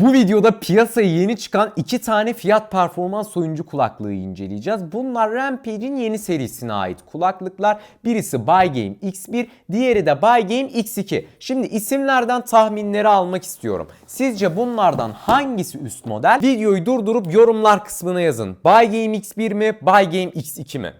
Bu videoda piyasaya yeni çıkan iki tane fiyat performans oyuncu kulaklığı inceleyeceğiz. Bunlar Rampage'in yeni serisine ait kulaklıklar. Birisi Bygame X1, diğeri de Bygame X2. Şimdi isimlerden tahminleri almak istiyorum. Sizce bunlardan hangisi üst model? Videoyu durdurup yorumlar kısmına yazın. Bygame X1 mi, Bygame X2 mi?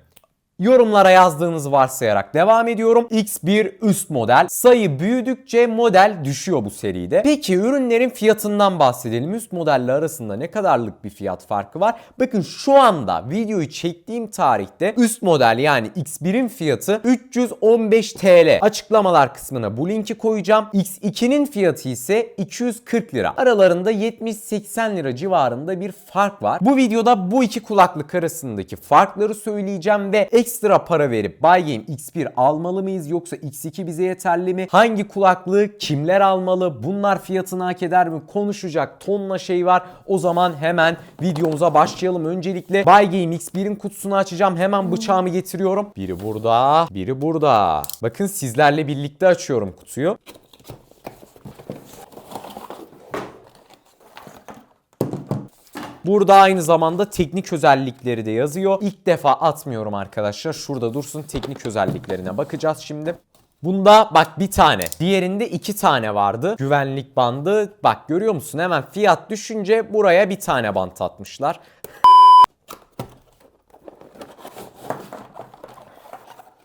Yorumlara yazdığınızı varsayarak devam ediyorum. X1 üst model. Sayı büyüdükçe model düşüyor bu seride. Peki ürünlerin fiyatından bahsedelim. Üst modelle arasında ne kadarlık bir fiyat farkı var? Bakın şu anda videoyu çektiğim tarihte üst model yani X1'in fiyatı 315 TL. Açıklamalar kısmına bu linki koyacağım. X2'nin fiyatı ise 240 lira. Aralarında 70-80 lira civarında bir fark var. Bu videoda bu iki kulaklık arasındaki farkları söyleyeceğim ve ekstra para verip Bygame X1 almalı mıyız yoksa X2 bize yeterli mi? Hangi kulaklığı kimler almalı? Bunlar fiyatını hak eder mi? Konuşacak tonla şey var. O zaman hemen videomuza başlayalım. Öncelikle Bygame X1'in kutusunu açacağım. Hemen bıçağımı getiriyorum. Biri burada, biri burada. Bakın sizlerle birlikte açıyorum kutuyu. Burada aynı zamanda teknik özellikleri de yazıyor. İlk defa atmıyorum arkadaşlar. Şurada dursun teknik özelliklerine bakacağız şimdi. Bunda bak bir tane. Diğerinde iki tane vardı. Güvenlik bandı. Bak görüyor musun? Hemen fiyat düşünce buraya bir tane bant atmışlar.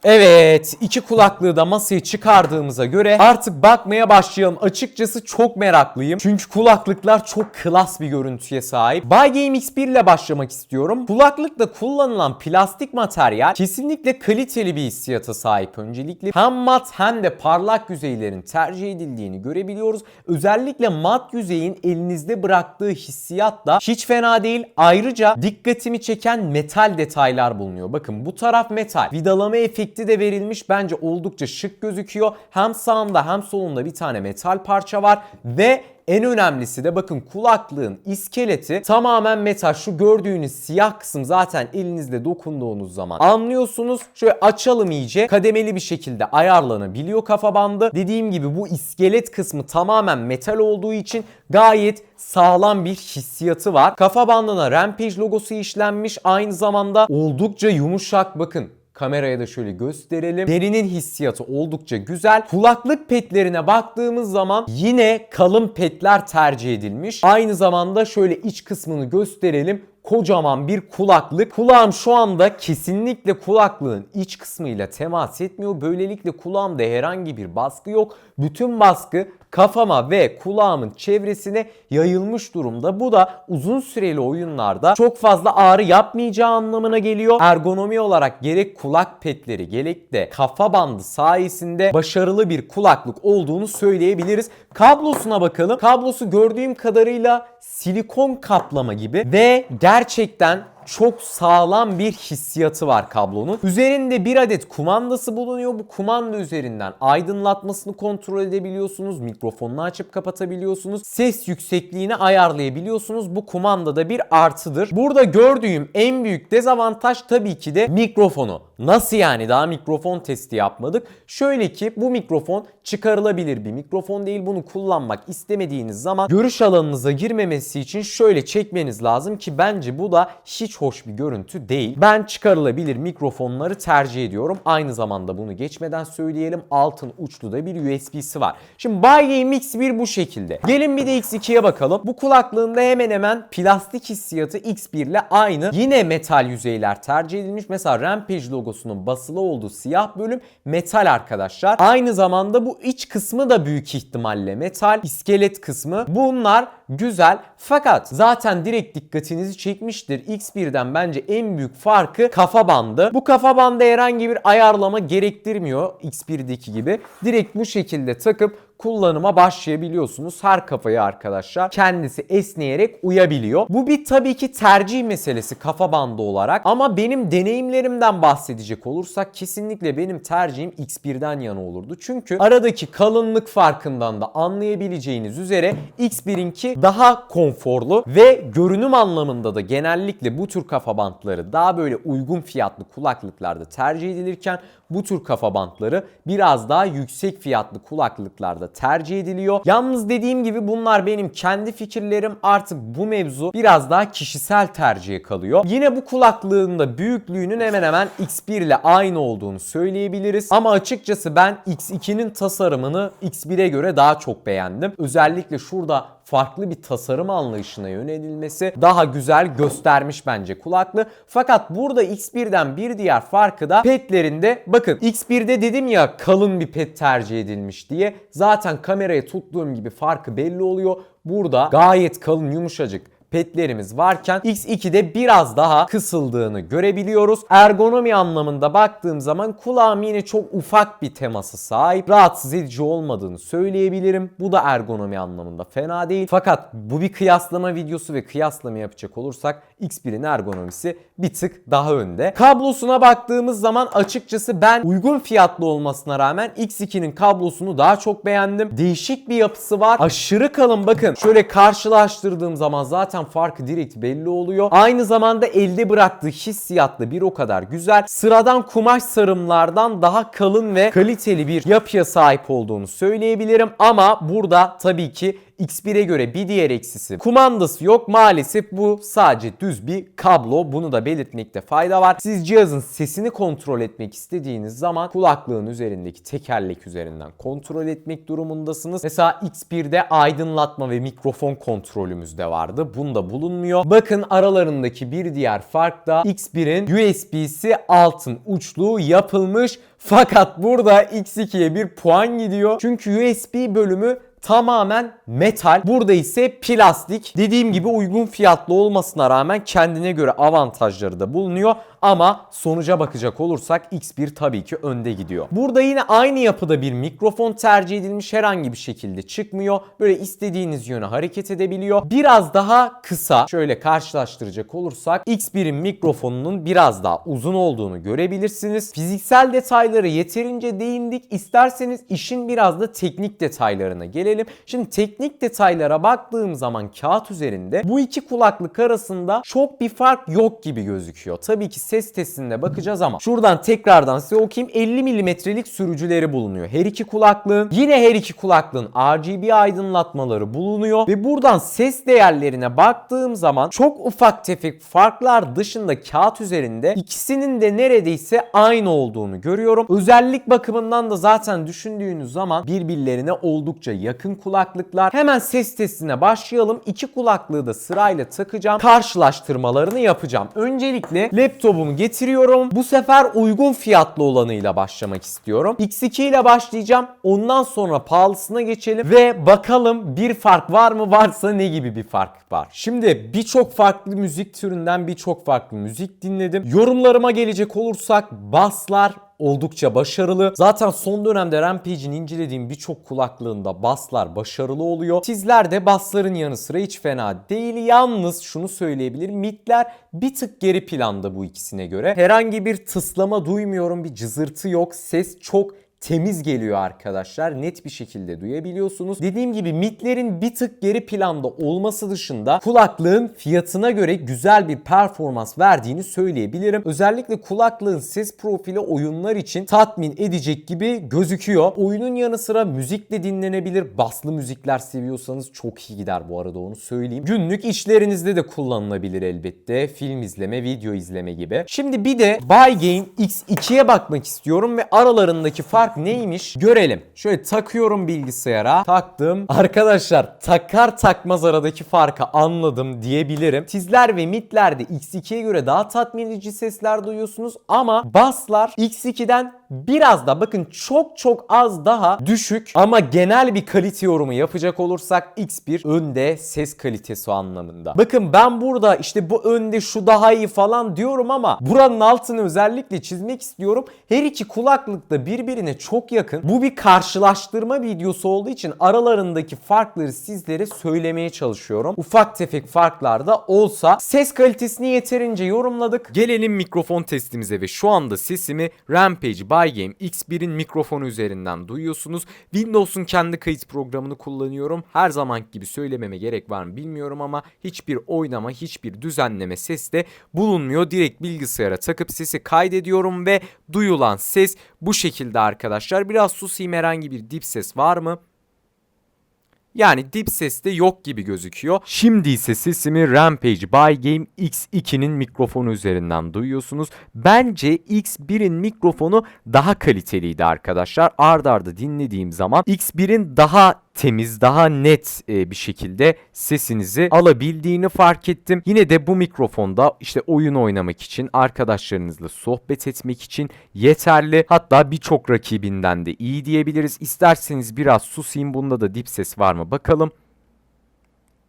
Evet, iki kulaklığı da masaya çıkardığımıza göre artık bakmaya başlayalım. Açıkçası çok meraklıyım. Çünkü kulaklıklar çok klas bir görüntüye sahip. Bygame X1 ile başlamak istiyorum. Kulaklıkta kullanılan plastik materyal kesinlikle kaliteli bir hissiyata sahip öncelikle. Hem mat hem de parlak yüzeylerin tercih edildiğini görebiliyoruz. Özellikle mat yüzeyin elinizde bıraktığı hissiyat da hiç fena değil. Ayrıca dikkatimi çeken metal detaylar bulunuyor. Bakın bu taraf metal. Vidalama efekti de verilmiş. Bence oldukça şık gözüküyor. Hem sağında hem solunda bir tane metal parça var ve en önemlisi de bakın kulaklığın iskeleti tamamen metal. Şu gördüğünüz siyah kısım zaten elinizle dokunduğunuz zaman anlıyorsunuz. Şöyle açalım iyice. Kademeli bir şekilde ayarlanabiliyor kafa bandı. Dediğim gibi bu iskelet kısmı tamamen metal olduğu için gayet sağlam bir hissiyatı var. Kafa bandına Rampage logosu işlenmiş. Aynı zamanda oldukça yumuşak bakın. Kameraya da şöyle gösterelim. Derinin hissiyatı oldukça güzel. Kulaklık petlerine baktığımız zaman yine kalın petler tercih edilmiş. Aynı zamanda şöyle iç kısmını gösterelim kocaman bir kulaklık. Kulağım şu anda kesinlikle kulaklığın iç kısmıyla temas etmiyor. Böylelikle kulağımda herhangi bir baskı yok. Bütün baskı kafama ve kulağımın çevresine yayılmış durumda. Bu da uzun süreli oyunlarda çok fazla ağrı yapmayacağı anlamına geliyor. Ergonomi olarak gerek kulak petleri gerek de kafa bandı sayesinde başarılı bir kulaklık olduğunu söyleyebiliriz. Kablosuna bakalım. Kablosu gördüğüm kadarıyla silikon kaplama gibi ve gerçekten çok sağlam bir hissiyatı var kablonun. Üzerinde bir adet kumandası bulunuyor. Bu kumanda üzerinden aydınlatmasını kontrol edebiliyorsunuz. Mikrofonunu açıp kapatabiliyorsunuz. Ses yüksekliğini ayarlayabiliyorsunuz. Bu kumandada bir artıdır. Burada gördüğüm en büyük dezavantaj tabii ki de mikrofonu. Nasıl yani daha mikrofon testi yapmadık? Şöyle ki bu mikrofon çıkarılabilir bir mikrofon değil. Bunu kullanmak istemediğiniz zaman görüş alanınıza girmemesi için şöyle çekmeniz lazım ki bence bu da hiç hoş bir görüntü değil. Ben çıkarılabilir mikrofonları tercih ediyorum. Aynı zamanda bunu geçmeden söyleyelim. Altın uçlu da bir USB'si var. Şimdi Bygame X1 bu şekilde. Gelin bir de X2'ye bakalım. Bu kulaklığında hemen hemen plastik hissiyatı X1 ile aynı. Yine metal yüzeyler tercih edilmiş. Mesela Rampage logosunun basılı olduğu siyah bölüm metal arkadaşlar. Aynı zamanda bu iç kısmı da büyük ihtimalle metal. İskelet kısmı. Bunlar güzel. Fakat zaten direkt dikkatinizi çekmiştir. X1'den bence en büyük farkı kafa bandı. Bu kafa bandı herhangi bir ayarlama gerektirmiyor X1'deki gibi. Direkt bu şekilde takıp kullanıma başlayabiliyorsunuz. Her kafaya arkadaşlar kendisi esneyerek uyabiliyor. Bu bir tabii ki tercih meselesi kafa bandı olarak ama benim deneyimlerimden bahsedecek olursak kesinlikle benim tercihim X1'den yana olurdu. Çünkü aradaki kalınlık farkından da anlayabileceğiniz üzere X1'inki daha konforlu ve görünüm anlamında da genellikle bu tür kafa bantları daha böyle uygun fiyatlı kulaklıklarda tercih edilirken bu tür kafa bantları biraz daha yüksek fiyatlı kulaklıklarda tercih ediliyor. Yalnız dediğim gibi bunlar benim kendi fikirlerim. Artık bu mevzu biraz daha kişisel tercihe kalıyor. Yine bu kulaklığın da büyüklüğünün hemen hemen X1 ile aynı olduğunu söyleyebiliriz. Ama açıkçası ben X2'nin tasarımını X1'e göre daha çok beğendim. Özellikle şurada farklı bir tasarım anlayışına yönelilmesi daha güzel göstermiş bence kulaklığı. Fakat burada X1'den bir diğer farkı da petlerinde bakın X1'de dedim ya kalın bir pet tercih edilmiş diye. Zaten kameraya tuttuğum gibi farkı belli oluyor. Burada gayet kalın yumuşacık petlerimiz varken X2'de biraz daha kısıldığını görebiliyoruz. Ergonomi anlamında baktığım zaman kulağım yine çok ufak bir teması sahip. Rahatsız edici olmadığını söyleyebilirim. Bu da ergonomi anlamında fena değil. Fakat bu bir kıyaslama videosu ve kıyaslama yapacak olursak X1'in ergonomisi bir tık daha önde. Kablosuna baktığımız zaman açıkçası ben uygun fiyatlı olmasına rağmen X2'nin kablosunu daha çok beğendim. Değişik bir yapısı var. Aşırı kalın bakın. Şöyle karşılaştırdığım zaman zaten farkı direkt belli oluyor. Aynı zamanda elde bıraktığı hissiyatlı bir o kadar güzel. Sıradan kumaş sarımlardan daha kalın ve kaliteli bir yapıya sahip olduğunu söyleyebilirim. Ama burada tabii ki X1'e göre bir diğer eksisi kumandası yok. Maalesef bu sadece düz bir kablo. Bunu da belirtmekte fayda var. Siz cihazın sesini kontrol etmek istediğiniz zaman kulaklığın üzerindeki tekerlek üzerinden kontrol etmek durumundasınız. Mesela X1'de aydınlatma ve mikrofon kontrolümüz de vardı. Bunda bulunmuyor. Bakın aralarındaki bir diğer fark da X1'in USB'si altın uçluğu yapılmış. Fakat burada X2'ye bir puan gidiyor. Çünkü USB bölümü tamamen metal. Burada ise plastik. Dediğim gibi uygun fiyatlı olmasına rağmen kendine göre avantajları da bulunuyor. Ama sonuca bakacak olursak X1 tabii ki önde gidiyor. Burada yine aynı yapıda bir mikrofon tercih edilmiş herhangi bir şekilde çıkmıyor. Böyle istediğiniz yöne hareket edebiliyor. Biraz daha kısa. Şöyle karşılaştıracak olursak X1'in mikrofonunun biraz daha uzun olduğunu görebilirsiniz. Fiziksel detayları yeterince değindik. İsterseniz işin biraz da teknik detaylarına gelelim. Şimdi teknik detaylara baktığım zaman kağıt üzerinde bu iki kulaklık arasında çok bir fark yok gibi gözüküyor. Tabii ki ses testinde bakacağız ama şuradan tekrardan size okuyayım 50 milimetrelik sürücüleri bulunuyor. Her iki kulaklığın yine her iki kulaklığın RGB aydınlatmaları bulunuyor ve buradan ses değerlerine baktığım zaman çok ufak tefek farklar dışında kağıt üzerinde ikisinin de neredeyse aynı olduğunu görüyorum. Özellik bakımından da zaten düşündüğünüz zaman birbirlerine oldukça yakın kulaklıklar. Hemen ses testine başlayalım. İki kulaklığı da sırayla takacağım. Karşılaştırmalarını yapacağım. Öncelikle laptopumu getiriyorum. Bu sefer uygun fiyatlı olanıyla başlamak istiyorum. X2 ile başlayacağım. Ondan sonra pahalısına geçelim ve bakalım bir fark var mı? Varsa ne gibi bir fark var? Şimdi birçok farklı müzik türünden birçok farklı müzik dinledim. Yorumlarıma gelecek olursak baslar oldukça başarılı. Zaten son dönemde Rampage'in incelediğim birçok kulaklığında baslar başarılı oluyor. Sizler de basların yanı sıra hiç fena değil. Yalnız şunu söyleyebilirim. Midler bir tık geri planda bu ikisine göre. Herhangi bir tıslama duymuyorum. Bir cızırtı yok. Ses çok temiz geliyor arkadaşlar. Net bir şekilde duyabiliyorsunuz. Dediğim gibi midlerin bir tık geri planda olması dışında kulaklığın fiyatına göre güzel bir performans verdiğini söyleyebilirim. Özellikle kulaklığın ses profili oyunlar için tatmin edecek gibi gözüküyor. Oyunun yanı sıra müzik de dinlenebilir. Baslı müzikler seviyorsanız çok iyi gider bu arada onu söyleyeyim. Günlük işlerinizde de kullanılabilir elbette. Film izleme, video izleme gibi. Şimdi bir de Bygame X2'ye bakmak istiyorum ve aralarındaki fark neymiş görelim. Şöyle takıyorum bilgisayara. Taktım. Arkadaşlar takar takmaz aradaki farkı anladım diyebilirim. Tizler ve midlerde X2'ye göre daha tatmin edici sesler duyuyorsunuz ama baslar X2'den biraz da bakın çok çok az daha düşük ama genel bir kalite yorumu yapacak olursak X1 önde ses kalitesi anlamında. Bakın ben burada işte bu önde şu daha iyi falan diyorum ama buranın altını özellikle çizmek istiyorum. Her iki kulaklık da birbirine çok yakın. Bu bir karşılaştırma videosu olduğu için aralarındaki farkları sizlere söylemeye çalışıyorum. Ufak tefek farklar da olsa ses kalitesini yeterince yorumladık. Gelelim mikrofon testimize ve şu anda sesimi Rampage By Game X1'in mikrofonu üzerinden duyuyorsunuz. Windows'un kendi kayıt programını kullanıyorum. Her zamanki gibi söylememe gerek var mı bilmiyorum ama hiçbir oynama, hiçbir düzenleme ses de bulunmuyor. Direkt bilgisayara takıp sesi kaydediyorum ve duyulan ses bu şekilde arkadaşlar. Biraz susayım herhangi bir dip ses var mı? Yani dip ses de yok gibi gözüküyor. Şimdi ise sesimi Rampage By Game X2'nin mikrofonu üzerinden duyuyorsunuz. Bence X1'in mikrofonu daha kaliteliydi arkadaşlar. Ard arda dinlediğim zaman X1'in daha temiz, daha net e, bir şekilde sesinizi alabildiğini fark ettim. Yine de bu mikrofonda işte oyun oynamak için, arkadaşlarınızla sohbet etmek için yeterli. Hatta birçok rakibinden de iyi diyebiliriz. İsterseniz biraz susayım. Bunda da dip ses var mı bakalım.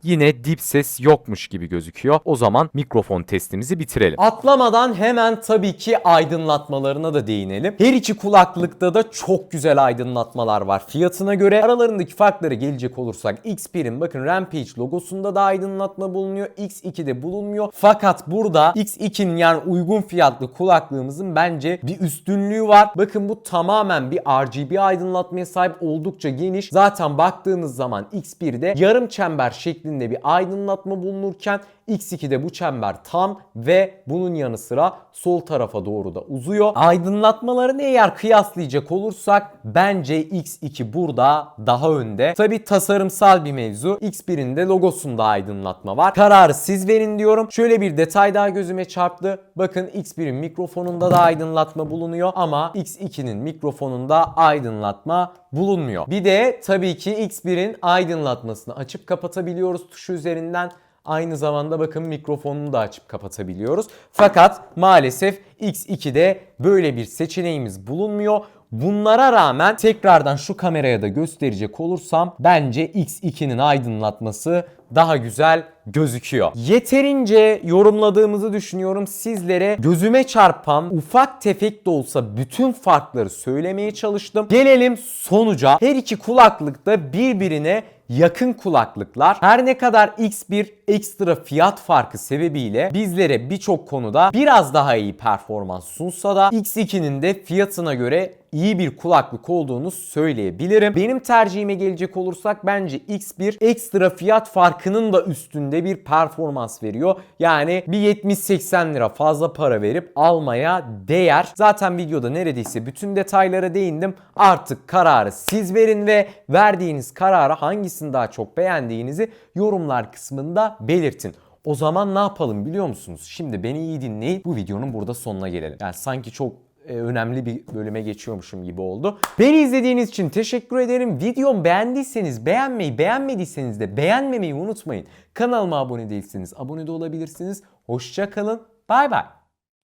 Yine dip ses yokmuş gibi gözüküyor. O zaman mikrofon testimizi bitirelim. Atlamadan hemen tabii ki aydınlatmalarına da değinelim. Her iki kulaklıkta da çok güzel aydınlatmalar var. Fiyatına göre aralarındaki farklara gelecek olursak X1'in bakın Rampage logosunda da aydınlatma bulunuyor. X2'de bulunmuyor. Fakat burada X2'nin yani uygun fiyatlı kulaklığımızın bence bir üstünlüğü var. Bakın bu tamamen bir RGB aydınlatmaya sahip oldukça geniş. Zaten baktığınız zaman X1'de yarım çember şeklinde bir aydınlatma bulunurken X2'de bu çember tam ve bunun yanı sıra sol tarafa doğru da uzuyor. Aydınlatmalarını eğer kıyaslayacak olursak bence X2 burada daha önde. Tabi tasarımsal bir mevzu. X1'in de logosunda aydınlatma var. Kararı siz verin diyorum. Şöyle bir detay daha gözüme çarptı. Bakın X1'in mikrofonunda da aydınlatma bulunuyor ama X2'nin mikrofonunda aydınlatma bulunmuyor. Bir de tabii ki X1'in aydınlatmasını açıp kapatabiliyoruz tuşu üzerinden. Aynı zamanda bakın mikrofonunu da açıp kapatabiliyoruz. Fakat maalesef X2'de böyle bir seçeneğimiz bulunmuyor. Bunlara rağmen tekrardan şu kameraya da gösterecek olursam bence X2'nin aydınlatması daha güzel gözüküyor. Yeterince yorumladığımızı düşünüyorum. Sizlere gözüme çarpan ufak tefek de olsa bütün farkları söylemeye çalıştım. Gelelim sonuca. Her iki kulaklık da birbirine yakın kulaklıklar. Her ne kadar X1 ekstra fiyat farkı sebebiyle bizlere birçok konuda biraz daha iyi performans sunsa da X2'nin de fiyatına göre iyi bir kulaklık olduğunu söyleyebilirim. Benim tercihime gelecek olursak bence X1 ekstra fiyat farkının da üstünde bir performans veriyor. Yani bir 70-80 lira fazla para verip almaya değer. Zaten videoda neredeyse bütün detaylara değindim. Artık kararı siz verin ve verdiğiniz kararı hangisini daha çok beğendiğinizi yorumlar kısmında belirtin. O zaman ne yapalım biliyor musunuz? Şimdi beni iyi dinleyin. Bu videonun burada sonuna gelelim. Yani sanki çok önemli bir bölüme geçiyormuşum gibi oldu. Beni izlediğiniz için teşekkür ederim. Videomu beğendiyseniz beğenmeyi, beğenmediyseniz de beğenmemeyi unutmayın. Kanalıma abone değilseniz abone de olabilirsiniz. Hoşça kalın. Bay bay.